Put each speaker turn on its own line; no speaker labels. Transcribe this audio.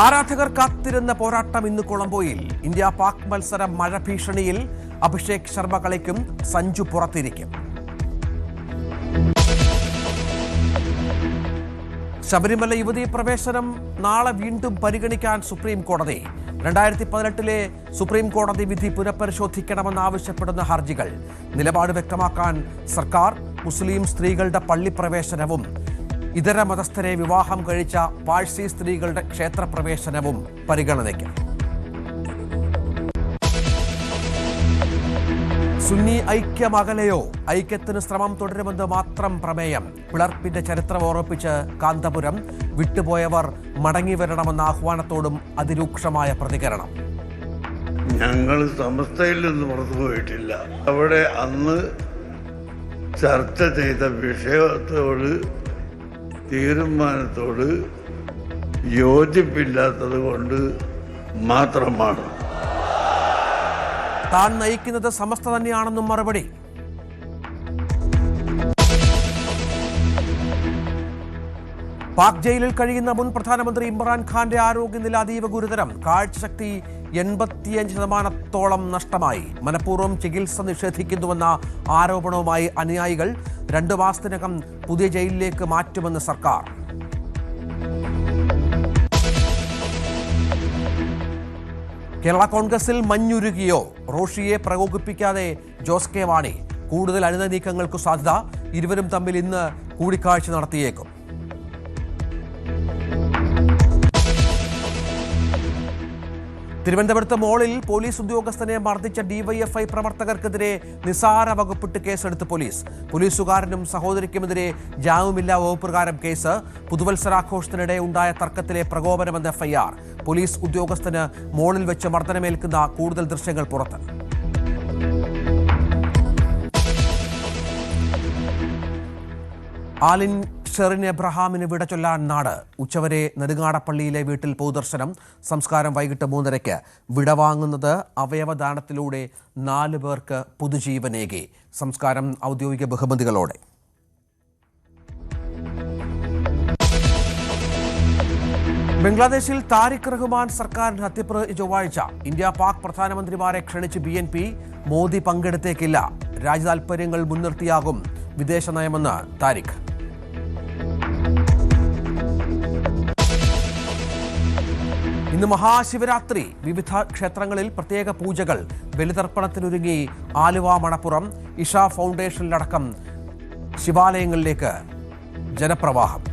ആരാധകർ കാത്തിരുന്ന പോരാട്ടം ഇന്ന് കൊളംബോയിൽ. ഇന്ത്യ പാക് മത്സരം മഴ ഭീഷണിയിൽ അഭിഷേക് ശർമ്മ കളിക്കും സഞ്ജു പുറത്തിരിക്കും. ശബരിമല യുവതീ പ്രവേശനം നാളെ വീണ്ടും പരിഗണിക്കാൻ സുപ്രീം കോടതി. രണ്ടായിരത്തി പതിനെട്ടിലെ സുപ്രീം കോടതി വിധി പുനഃപരിശോധിക്കണമെന്നാവശ്യപ്പെടുന്ന ഹർജികൾ. നിലപാട് വ്യക്തമാക്കാൻ സർക്കാർ മുസ്ലിം സ്ത്രീകളുടെ പള്ളിപ്രവേശനവും ഇതര മതസ്ഥരെ വിവാഹം കഴിച്ച പാഴ്സി സ്ത്രീകളുടെ ക്ഷേത്രപ്രവേശനവും പരിഗണനയ്ക്ക്. സുന്നി ഐക്യമകലെയോ ഐക്യത്തിന് ശ്രമം തുടരുമെന്ന് മാത്രം പ്രമേയം. പിളർപ്പിന്റെ ചരിത്രം ഓർമ്മിപ്പിച്ച് കാന്തപുരം വിട്ടുപോയവർ മടങ്ങി വരണമെന്ന ആഹ്വാനത്തോടും അതിരൂക്ഷമായ പ്രതികരണം.
ഞങ്ങൾ സമസ്തയിൽ നിന്ന് പുറത്തു പോയിട്ടില്ല. അവിടെ അന്ന് ചർച്ച ചെയ്ത വിഷയത്തോട് തീരുമാനത്തോട് യോജിപ്പില്ലാത്തത് കൊണ്ട് മാത്രമാണ്.
താൻ നയിക്കുന്നത് സമസ്ത തന്നെയാണെന്നും മറുപടി. പാക് ജയിലിൽ കഴിയുന്ന മുൻ പ്രധാനമന്ത്രി ഇമ്രാൻഖാന്റെ ആരോഗ്യനില അതീവ ഗുരുതരം. കാഴ്ചശക്തി എൺപത്തിയഞ്ച് ശതമാനത്തോളം നഷ്ടമായി. മനഃപൂർവം ചികിത്സ നിഷേധിക്കുന്നുവെന്ന ആരോപണവുമായി അനുയായികൾ രണ്ടു മാസത്തിനകം പുതിയ ജയിലിലേക്ക് മാറ്റുമെന്ന് സർക്കാർ. കേരള കോൺഗ്രസിൽ മഞ്ഞുരുകിയോ? റോഷിയെ പ്രകോപിപ്പിക്കാതെ ജോസ് കെ മാണി കൂടുതൽ അണിത സാധ്യത. ഇരുവരും തമ്മിൽ ഇന്ന് കൂടിക്കാഴ്ച നടത്തിയേക്കും. തിരുവനന്തപുരത്ത് മോളിൽ പോലീസ് ഉദ്യോഗസ്ഥനെ മർദ്ദിച്ച ഡിവൈഎഫ്ഐ പ്രവർത്തകർക്കെതിരെ നിസാര വകുപ്പിട്ട് കേസെടുത്ത് പോലീസ്. പോലീസുകാരനും സഹോദരിക്കുമെതിരെ ജാമ്യമില്ലാ വകുപ്പ് പ്രകാരം കേസ്. പുതുവത്സരാഘോഷത്തിനിടെ ഉണ്ടായ തർക്കത്തിലെ പ്രകോപനമെന്ന് എഫ്ഐആർ. പോലീസ് ഉദ്യോഗസ്ഥന് മോളിൽ വെച്ച് മർദ്ദനമേൽക്കുന്ന കൂടുതൽ ദൃശ്യങ്ങൾ പുറത്ത്. ആലിൻ ഷെറിൻ എബ്രഹാമിന് വിട ചൊല്ലാൻ നാട്. ഉച്ചവരെ നെടുങ്ങാടപ്പള്ളിയിലെ വീട്ടിൽ പൊതുദർശനം. സംസ്കാരം വൈകിട്ട് മൂന്നരയ്ക്ക്. വിടവാങ്ങുന്നത് അവയവദാനത്തിലൂടെ നാല് പേർക്ക് പുതുജീവനേകി. സംസ്കാരം ഔദ്യോഗിക ബഹുമതികളോടെ. ബംഗ്ലാദേശിൽ താരിഖ് റഹ്മാൻ സർക്കാരിന് ഹത്യപ്ര ചൊവ്വാഴ്ച. ഇന്ത്യ പാക് പ്രധാനമന്ത്രിമാരെ ക്ഷണിച്ച് ബി എൻ പി. മോദി പങ്കെടുത്തേക്കില്ല. രാജ്യതാൽപര്യങ്ങൾ മുൻനിർത്തിയാകും വിദേശ നയമെന്ന് താരിഖ്. ഇന്ന് മഹാശിവരാത്രി. വിവിധ ക്ഷേത്രങ്ങളിൽ പ്രത്യേക പൂജകൾ. ബലിതർപ്പണത്തിനൊരുങ്ങി ആലുവ മണപ്പുറം ഇഷ ഫൗണ്ടേഷനിലടക്കം ശിവാലയങ്ങളിലേക്ക് ജനപ്രവാഹം.